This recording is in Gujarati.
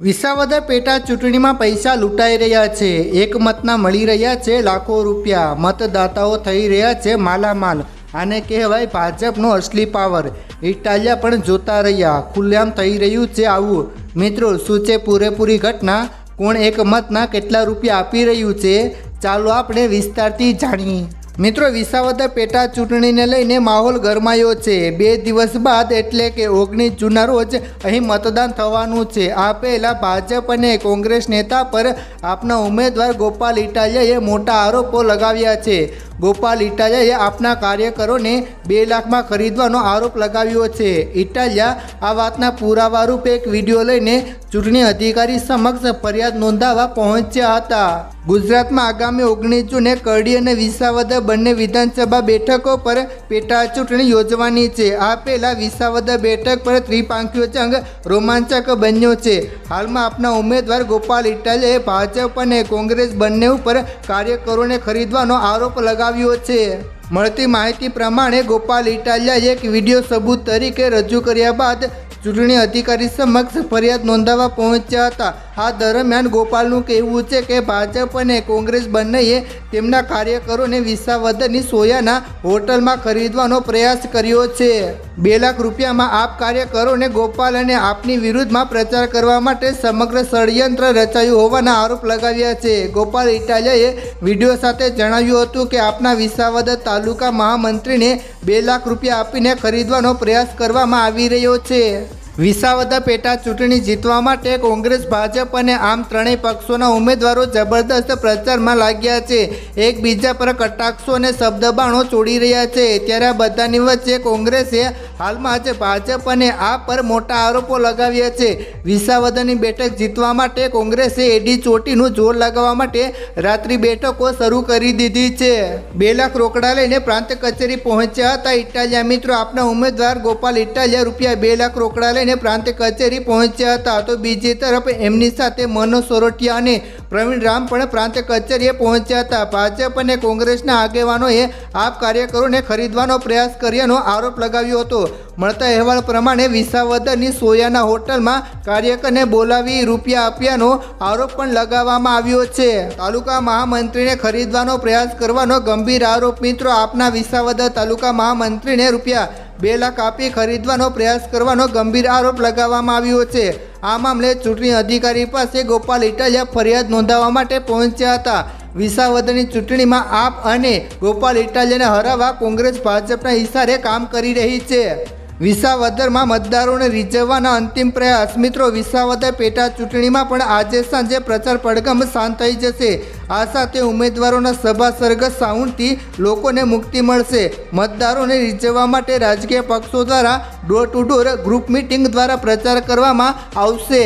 વિસાવદર પેટા ચૂંટણીમાં પૈસા લૂંટાઈ રહ્યા છે. એક મતના મળી રહ્યા છે લાખો રૂપિયા. મતદાતાઓ થઈ રહ્યા છે માલામાલ. આને કહેવાય ભાજપનો અસલી પાવર. ઇટાલિયા પણ જોતા રહ્યા. ખુલ્લેઆમ થઈ રહ્યું છે આવું. મિત્રો, શું છે પૂરેપૂરી ઘટના? કોણ એક મતના કેટલા રૂપિયા આપી રહ્યું છે? ચાલો આપણે વિસ્તારથી જાણીએ. મિત્રો, વિસાવદર પેટા ચૂંટણીને લઈને માહોલ ગરમાયો છે. બે દિવસ બાદ એટલે કે ઓગણીસ જૂનના રોજ અહીં મતદાન થવાનું છે. આ પહેલાં ભાજપ અને કોંગ્રેસ નેતા પર આપના ઉમેદવાર ગોપાલ ઇટાલિયાએ મોટા આરોપો લગાવ્યા છે. ગોપાલ ઇટાલિયાએ આપના કાર્યકરોને બે લાખમાં ખરીદવાનો આરોપ લગાવ્યો છે. ઇટાલિયા આ વાતના પુરાવા રૂપે એક વીડિયો લઈને ચૂંટણી અધિકારી સમક્ષ ફરિયાદ નોંધાવવા પહોંચ્યા હતા. ગુજરાતમાં આગામી ઓગણીસ જૂને કરડી અને વિસાવદર બંને વિધાનસભા બેઠકો પર પેટા ચૂંટણી યોજવાની છે. આ પહેલાં વિસાવદર બેઠક પર ત્રિપાંખીયો જંગ રોમાંચક બન્યો છે. હાલમાં આપના ઉમેદવાર ગોપાલ ઇટાલિયાએ ભાજપ અને કોંગ્રેસ બંને ઉપર કાર્યકરોને ખરીદવાનો આરોપ લગાવ્યો છે. મળતી માહિતી પ્રમાણે ગોપાલ ઇટાલિયાએ એક વીડિયો સબૂત તરીકે રજૂ કર્યા બાદ ચૂંટણી અધિકારી સમક્ષ ફરિયાદ નોંધાવવા પહોંચ્યા હતા. આ દરમિયાન ગોપાલનું કહેવું છે કે ભાજપ અને કોંગ્રેસ બંનેએ તેમના કાર્યકરોને વિસાવદરની સોયાના હોટલમાં ખરીદવાનો પ્રયાસ કર્યો છે. બે લાખ રૂપિયામાં આપ કાર્યકરોને ગોપાલ અને આપની વિરુદ્ધમાં પ્રચાર કરવા માટે સમગ્ર ષડયંત્ર રચાયું હોવાના આરોપ લગાવ્યા છે. ગોપાલ ઇટાલિયાએ વીડિયો સાથે જણાવ્યું હતું કે આપના વિસાવદર તાલુકા મહામંત્રીને બે લાખ રૂપિયા આપીને ખરીદવાનો પ્રયાસ કરવામાં આવી રહ્યો છે. વિસાવદર પેટા ચૂંટણી જીતવા માટે કોંગ્રેસ, ભાજપ અને આમ ત્રણેય પક્ષોના ઉમેદવારો જબરદસ્ત પ્રચારમાં લાગ્યા છે. એકબીજા પર કટાક્ષો અને શબ્દબાણો છોડી રહ્યા છે. ત્યારે આ બધાની વચ્ચે કોંગ્રેસે હાલમાં આજે ભાજપ અને આ પર મોટા આરોપો લગાવ્યા છે. વિસાવદરની બેઠક જીતવા માટે કોંગ્રેસે એડી ચોટીનું જોર લગાવવા માટે રાત્રિ બેઠકો શરૂ કરી દીધી છે. બે લાખ રોકડા લઈને પ્રાંત કચેરી પહોંચ્યા હતા ઇટાલિયા મિત્રો. આપના ઉમેદવાર ગોપાલ ઇટાલિયા રૂપિયા બે લાખ રોકડા લઈને પ્રાંત કચેરી પહોંચ્યા હતા. તો બીજી તરફ એમની સાથે મનોજ સોરઠિયા અને પ્રવીણ રામ પણ પ્રાંત કચેરીએ પહોંચ્યા હતા. ભાજપ અને કોંગ્રેસના આગેવાનોએ આપ કાર્યકરોને ખરીદવાનો પ્રયાસ કર્યાનો આરોપ લગાવ્યો હતો. મળતા અહેવાલ પ્રમાણે વિસાવદરની સોયાના હોટલમાં કાર્યકરને બોલાવી રૂપિયા આપ્યાનો આરોપ પણ લગાવવામાં આવ્યો છે. તાલુકા મહામંત્રીને ખરીદવાનો પ્રયાસ કરવાનો ગંભીર આરોપ મિત્રો આપના વિસાવદર તાલુકા મહામંત્રીને રૂપિયા બે લાખ આપી ખરીદવાનો પ્રયાસ કરવાનો ગંભીર આરોપ લગાવવામાં આવ્યો છે. આ મામલે ચૂંટણી અધિકારી પાસે ગોપાલ ઇટાલિયા ફરિયાદ નોંધાવવા માટે પહોંચ્યા હતા. વિસાવદરની ચૂંટણીમાં આપ અને ગોપાલ ઇટાલિયાને હરાવવા કોંગ્રેસ ભાજપના ઇશારે કામ કરી રહી છે. વિસાવદરમાં મતદારોને રીઝવવાના અંતિમ પ્રયાસ. મિત્રો, વિસાવદર પેટા ચૂંટણીમાં પણ આજે સાંજે પ્રચાર પડઘમ શાંત થઈ જશે. આ સાથે ઉમેદવારોના સભા સરઘસ સાઉન્ડથી લોકોને મુક્તિ મળશે. મતદારોને રીઝવવા માટે રાજકીય પક્ષો દ્વારા door to door group meeting દ્વારા પ્રચાર કરવામાં આવશે.